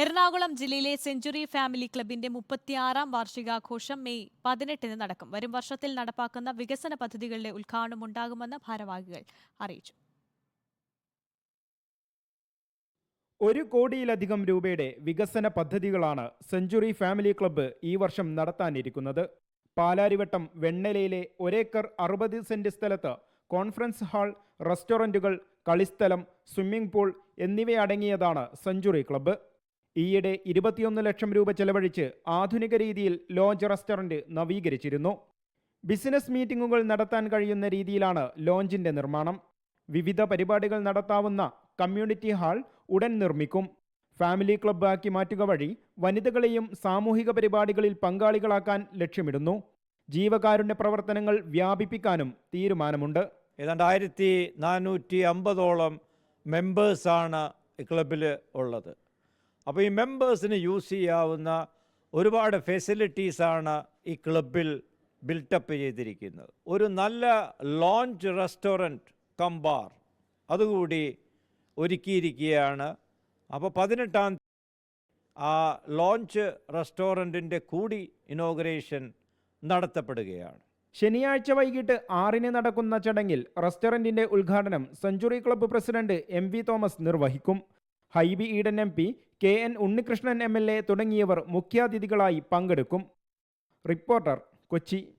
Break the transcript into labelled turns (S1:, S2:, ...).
S1: എറണാകുളം ജില്ലയിലെ century family ക്ലബിന്റെ മുപ്പത്തിയാറാം വാർഷികാഘോഷം മെയ് പതിനെട്ടിന് നടക്കും. വരും വർഷത്തിൽ നടപ്പാക്കുന്ന വികസന പദ്ധതികളുടെ ഉദ്ഘാടനം ഉണ്ടാകുമെന്ന് ഭാരവാഹികൾ അറിയിച്ചു.
S2: ഒരു കോടിയിലധികം രൂപയുടെ വികസന പദ്ധതികളാണ് സെഞ്ചുറി ഫാമിലി ക്ലബ്ബ് ഈ വർഷം നടത്താനിരിക്കുന്നത്. പാലാരിവട്ടം വെണ്ണലയിലെ ഒരേക്കർ അറുപത് സെന്റ് സ്ഥലത്ത് കോൺഫറൻസ് ഹാൾ റെസ്റ്റോറന്റുകൾ കളിസ്ഥലം സ്വിമ്മിംഗ് പൂൾ എന്നിവയടങ്ങിയതാണ് സെഞ്ചുറി ക്ലബ്ബ്. ഈയിടെ ഇരുപത്തിയൊന്ന് ലക്ഷം രൂപ ചെലവഴിച്ച് ആധുനിക രീതിയിൽ ലോഞ്ച് റെസ്റ്റോറന്റ് നവീകരിച്ചിരുന്നു. ബിസിനസ് മീറ്റിംഗുകൾ നടത്താൻ കഴിയുന്ന രീതിയിലാണ് ലോഞ്ചിന്റെ നിർമ്മാണം. വിവിധ പരിപാടികൾ നടത്താവുന്ന കമ്മ്യൂണിറ്റി ഹാൾ ഉടൻ നിർമ്മിക്കും. ഫാമിലി ക്ലബ്ബ് ആക്കി മാറ്റുക വഴി വനിതകളെയും സാമൂഹിക പരിപാടികളിൽ പങ്കാളികളാക്കാൻ ലക്ഷ്യമിടുന്നു. ജീവകാരുണ്യ പ്രവർത്തനങ്ങൾ വ്യാപിപ്പിക്കാനും തീരുമാനമുണ്ട്.
S3: ഏതാണ്ട് ആയിരത്തി നാനൂറ്റി അമ്പതോളം മെമ്പേഴ്സാണ് ക്ലബിൽ ഉള്ളത്. അപ്പോൾ ഈ മെമ്പേഴ്സിന് യൂസ് ചെയ്യാവുന്ന ഒരുപാട് ഫെസിലിറ്റീസാണ് ഈ ക്ലബിൽ ബിൽട്ടപ്പ് ചെയ്തിരിക്കുന്നത്. ഒരു നല്ല ലോഞ്ച് റെസ്റ്റോറന്റ് കമ്പാർ അതുകൂടി ഒരുക്കിയിരിക്കുകയാണ്. അപ്പോൾ പതിനെട്ടാം ആ ലോഞ്ച് റെസ്റ്റോറന്റിന്റെ കൂടി ഇനോഗ്രേഷൻ നടത്തപ്പെടുകയാണ്.
S2: ശനിയാഴ്ച വൈകിട്ട് ആറിന് നടക്കുന്ന ചടങ്ങിൽ റെസ്റ്റോറന്റിന്റെ ഉദ്ഘാടനം century club president M V Thomas നിർവഹിക്കും. Hibi Eden M P K N Unnikrishnan M തുടങ്ങിയവർ മുഖ്യാതിഥികളായി പങ്കെടുക്കും. റിപ്പോർട്ടർ കൊച്ചി.